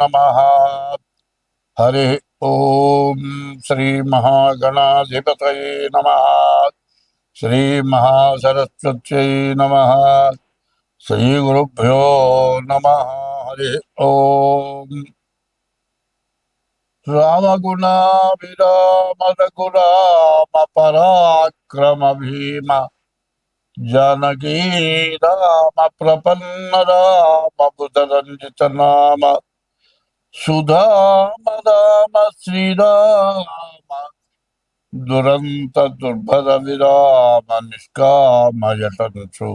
नमः। हरे ओम श्री महागणाधिपत नम। श्री महासरस्वत नम। श्री गुरुभ्यो नम। हरे ॐ रामगुणाभिरामरघुरामपराक्रम भीम जानकी राम प्रपन्न राम बुधरंजित नाम సుధామ రామ శ్రీరామ దురంత దుర్భర విరామ నిష్కామయటంచు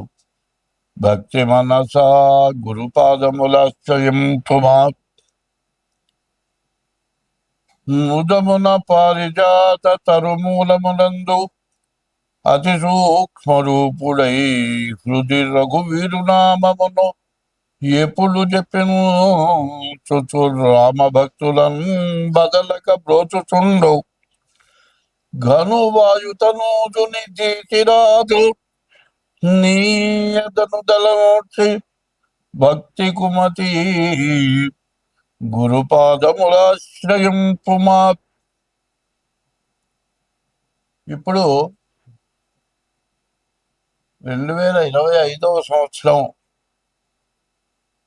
భక్తి మనసా గురుపాదములాశ్రయం పుమా ముదమున పారిజాత తరుమూలమునందు అతి సూక్ష్మ రూపుడై హృది రఘువీరునామమును ఎప్పుడు చెప్పెను చుచు రామ భక్తులను బదలక బ్రోచుచుండు. ఘను వాయుతనూజుని తీసిరాదు నీయదను దళమోక్షి భక్తి కుమతి గురుపాదములాశ్రయం పుమా ఇప్పుడు రెండు వేల ఇరవై ఐదవ సంవత్సరం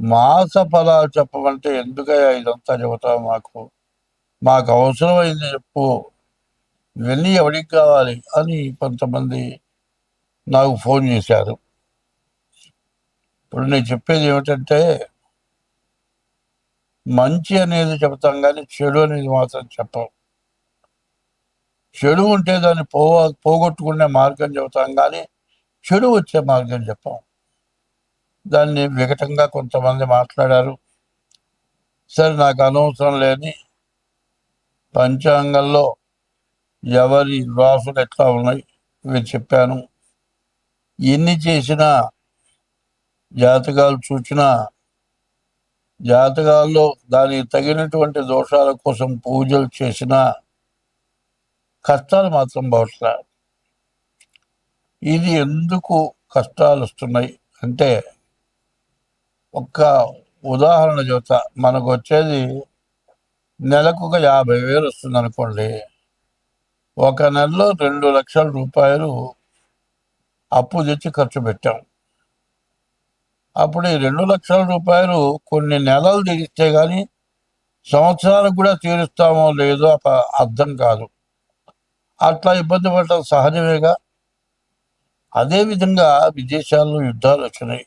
మాస ఫలాలు చెప్పమంటే ఎందుకయ్యా ఇదంతా చెబుతావు మాకు? మాకు అవసరమైంది చెప్పు. ఇవన్నీ ఎవరికి కావాలి అని కొంతమంది నాకు ఫోన్ చేశారు. ఇప్పుడు నేను చెప్పేది ఏమిటంటే మంచి అనేది చెబుతాం కానీ చెడు అనేది మాత్రం చెప్పం. చెడు ఉంటే దాన్ని పో పోగొట్టుకునే మార్గం చెబుతాం కానీ చెడు వచ్చే మార్గం చెప్పాం. దాన్ని వికటంగా కొంతమంది మాట్లాడారు. సరే నాకు అనవసరం లేని పంచాంగంలో ఎవరి రాసులు ఎట్లా ఉన్నాయి? ఇవి చెప్పాను. ఎన్ని చేసినా జాతకాలు చూచినా జాతకాల్లో దానికి తగినటువంటి దోషాల కోసం పూజలు చేసినా కష్టాలు మాత్రం బహుశా ఇది ఎందుకు కష్టాలు వస్తున్నాయి అంటే ఒక్క ఉదాహరణ చెబుతా మనకు వచ్చేది నెలకు ఒక యాభై వేలు వస్తుంది అనుకోండి ఒక నెలలో రెండు లక్షల రూపాయలు అప్పు తెచ్చి ఖర్చు పెట్టాం. అప్పుడు ఈ రెండు లక్షల రూపాయలు కొన్ని నెలలు తీరిస్తే కానీ సంవత్సరాలకు కూడా తీరుస్తామో లేదో అప- అర్థం కాదు. అట్లా ఇబ్బంది పడటం సహజమేగా. అదేవిధంగా విదేశాల్లో యుద్ధాలు వచ్చినాయి.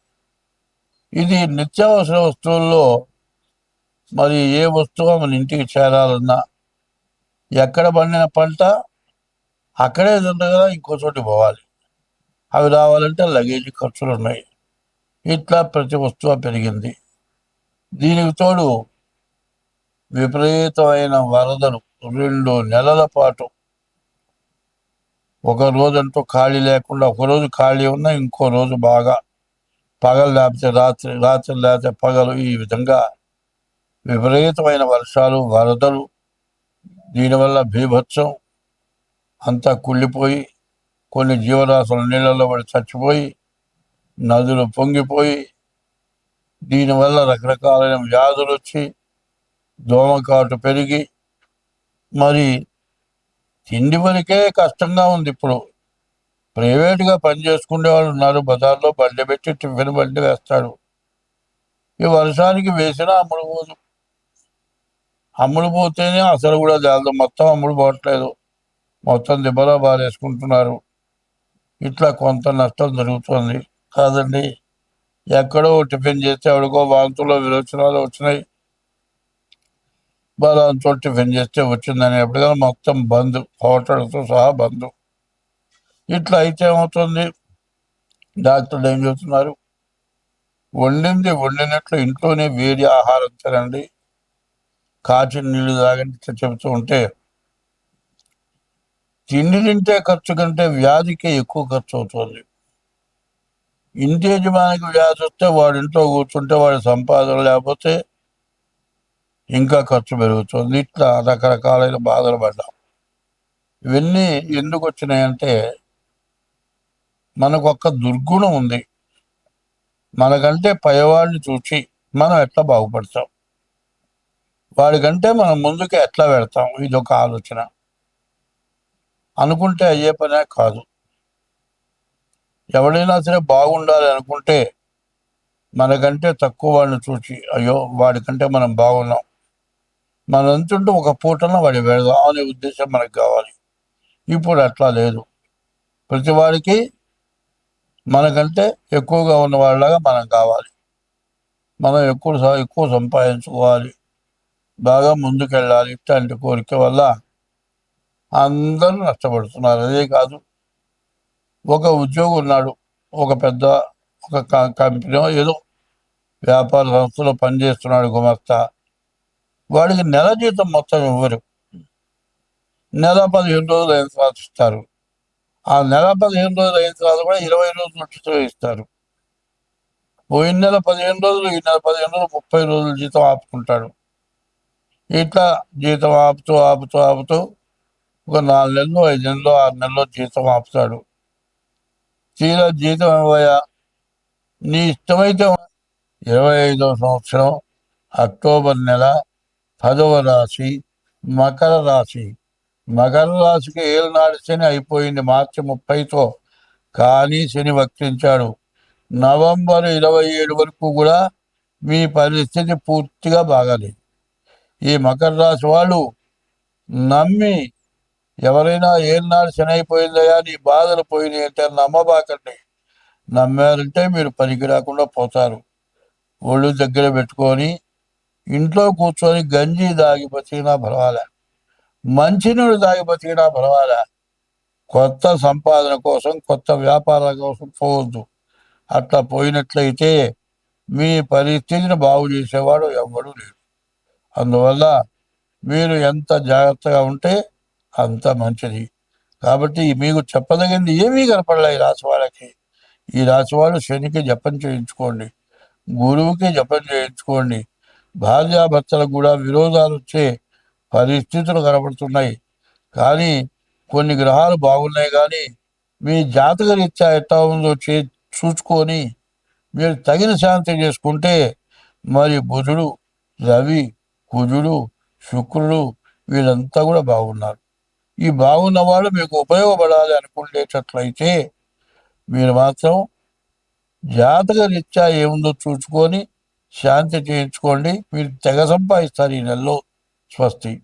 ఇది నిత్యావసర వస్తువుల్లో మరి ఏ వస్తువు మన ఇంటికి చేరాలన్నా ఎక్కడ పండిన పంట అక్కడే తిండగా ఇంకో చోటి పోవాలి. అవి రావాలంటే లగేజ్ ఖర్చులు ఉన్నాయి ఇట్లా ప్రతి వస్తువు పెరిగింది. దీనికి తోడు విపరీతమైన వరదలు రెండు నెలల పాటు. ఒక రోజంటూ ఖాళీ లేకుండా ఒక రోజు ఖాళీ ఉన్నా ఇంకో రోజు బాగా పగలు లేకపోతే రాత్రి రాత్రి లేకపోతే పగలు ఈ విధంగా విపరీతమైన వర్షాలు వరదలు దీనివల్ల భీభత్సం అంతా కుళ్ళిపోయి కొన్ని జీవరాశులు నీళ్ళలో పడి చచ్చిపోయి నదులు పొంగిపోయి దీనివల్ల రకరకాలైన వ్యాధులు వచ్చి దోమకాటు పెరిగి మరి తిండి వరకే కష్టంగా ఉంది ఇప్పుడు. ప్రైవేట్గా పని చేసుకునే వాళ్ళు ఉన్నారు బజార్లో బండి పెట్టి టిఫిన్ బండి వేస్తాడు ఈ వర్షానికి వేసినా అమ్ముడు పోదు. అమ్ముడు పోతేనే అసలు కూడా జాలదు మొత్తం అమ్ముడు పోవట్లేదు. మొత్తం దిబ్బలో బారేసుకుంటున్నారు ఇట్లా కొంత నష్టం జరుగుతుంది. కాదండి ఎక్కడో టిఫిన్ చేస్తే ఎవడికో వాంతులో విరోచనాలు వచ్చినాయి. బలాంతో టిఫిన్ చేస్తే వచ్చిందని ఎప్పటికైనా మొత్తం బంద్ హోటల్తో సహా బంద్. ఇట్లా అయితే ఏమవుతుంది? డాక్టర్లు ఏం చెబుతున్నారు? వండింది వండినట్లు ఇంట్లోనే వేడి ఆహారం తినండి. కాచిన నీళ్ళు తాగండి ఇట్లా చెబుతూ ఉంటే తిండి తింటే ఖర్చు కంటే వ్యాధికి ఎక్కువ ఖర్చు అవుతుంది. ఇంటి యజమానికి వ్యాధి వస్తే వాడి ఇంట్లో కూర్చుంటే వాడి సంపాదన లేకపోతే ఇంకా ఖర్చు పెరుగుతుంది. ఇట్లా రకరకాలైన బాధలు పడ్డాం. ఇవన్నీ ఎందుకు వచ్చినాయంటే మనకు ఒక దుర్గుణం ఉంది. మనకంటే పైవాడిని చూసి మనం ఎట్లా బాగుపడతాం? వాడికంటే మనం ముందుకు ఎట్లా పెడతాం ఇది ఒక ఆలోచన. అనుకుంటే అయ్యే పనే కాదు. ఎవడైనా సరే బాగుండాలి అనుకుంటే మనకంటే తక్కువ వాడిని చూసి అయ్యో వాడికంటే మనం బాగున్నాం. మనం ఎంతుంటే ఒక పూటన వాడి పెడదాం అనే ఉద్దేశం మనకు కావాలి. ఇప్పుడు అట్లా లేదు. ప్రతి వాడికి మనకంటే ఎక్కువగా ఉన్న వాళ్ళలాగా మనం కావాలి. మనం ఎక్కువ ఎక్కువ సంపాదించుకోవాలి. బాగా ముందుకెళ్ళాలి ఇట్లాంటి కోరిక వల్ల అందరూ నష్టపడుతున్నారు. అదే కాదు ఒక ఉద్యోగి ఉన్నాడు ఒక పెద్ద ఒక క- కంపెనీ ఏదో వ్యాపార సంస్థలో పనిచేస్తున్నాడు గుమస్తా. వాడికి నెల జీతం మొత్తం ఇవ్వరు. నెల పదిహేను రోజులు అయిన సాధిస్తారు ఇస్తారు ఆ నెల పదిహేను రోజులు అయిన తర్వాత కూడా ఇరవై రోజులు ఉచితం ఇస్తారు. పోయిన నెల పదిహేను రోజులు ఈ నెల పదిహేను రోజులు ముప్పై రోజులు జీతం ఆపుకుంటాడు. ఇట్లా జీతం ఆపుతూ ఆపుతూ ఆపుతూ ఒక నాలుగు నెలలు ఐదు నెలలు ఆరు నెలలు జీతం ఆపుతాడు. తీరా జీతం ఇవ్వయా? నీ ఇష్టమైతే ఇరవై ఐదవ సంవత్సరం అక్టోబర్ నెల పదవ రాశి మకర రాశి. మకర రాశికి ఏళ్ళనాడు శని అయిపోయింది మార్చి ముప్పైతో. కానీ శని వక్రించాడు నవంబర్ ఇరవై ఏడు వరకు కూడా మీ పరిస్థితి పూర్తిగా బాగాలేదు. ఈ మకర రాశి వాళ్ళు నమ్మి ఎవరైనా ఏనాడు శని అయిపోయిందయా నీ బాధలు పోయినాయి అంటే నమ్మబాకండి. నమ్మారంటే మీరు పనికి రాకుండా పోతారు. ఒళ్ళు దగ్గర పెట్టుకొని ఇంట్లో కూర్చొని గంజి దాగి బతికినా పర్వాలే. మంచినీళ్ళు తాగి బతికినా పర్వాలే. కొత్త సంపాదన కోసం కొత్త వ్యాపారాల కోసం పోవద్దు. అట్లా పోయినట్లయితే మీ పరిస్థితిని బాగు చేసేవాడు ఎవ్వడూ లేడు. అందువల్ల మీరు ఎంత జాగ్రత్తగా ఉంటే అంత మంచిది. కాబట్టి మీకు చెప్పదగింది ఏమీ కనపడలే ఈ రాశి వాళ్ళకి. ఈ రాశి వాళ్ళు శనికి జపం చేయించుకోండి. గురువుకి జపం చేయించుకోండి. భార్యాభర్తలకు కూడా విరోధాలు వచ్చే పరిస్థితులు కనబడుతున్నాయి. కానీ కొన్ని గ్రహాలు బాగున్నాయి కానీ మీ జాతక రీత్యా ఎట్లా ఉందో చే చూసుకొని మీరు తగిన శాంతి చేసుకుంటే మరి బుధుడు రవి కుజుడు శుక్రుడు వీళ్ళంతా కూడా బాగున్నారు. ఈ బాగున్న వాళ్ళు మీకు ఉపయోగపడాలి అనుకునేటట్లయితే మీరు మాత్రం జాతక రీత్యా ఏముందో చూసుకొని శాంతి చేయించుకోండి. మీరు తెగ సంపాదిస్తారు ఈ నెలలో. swasti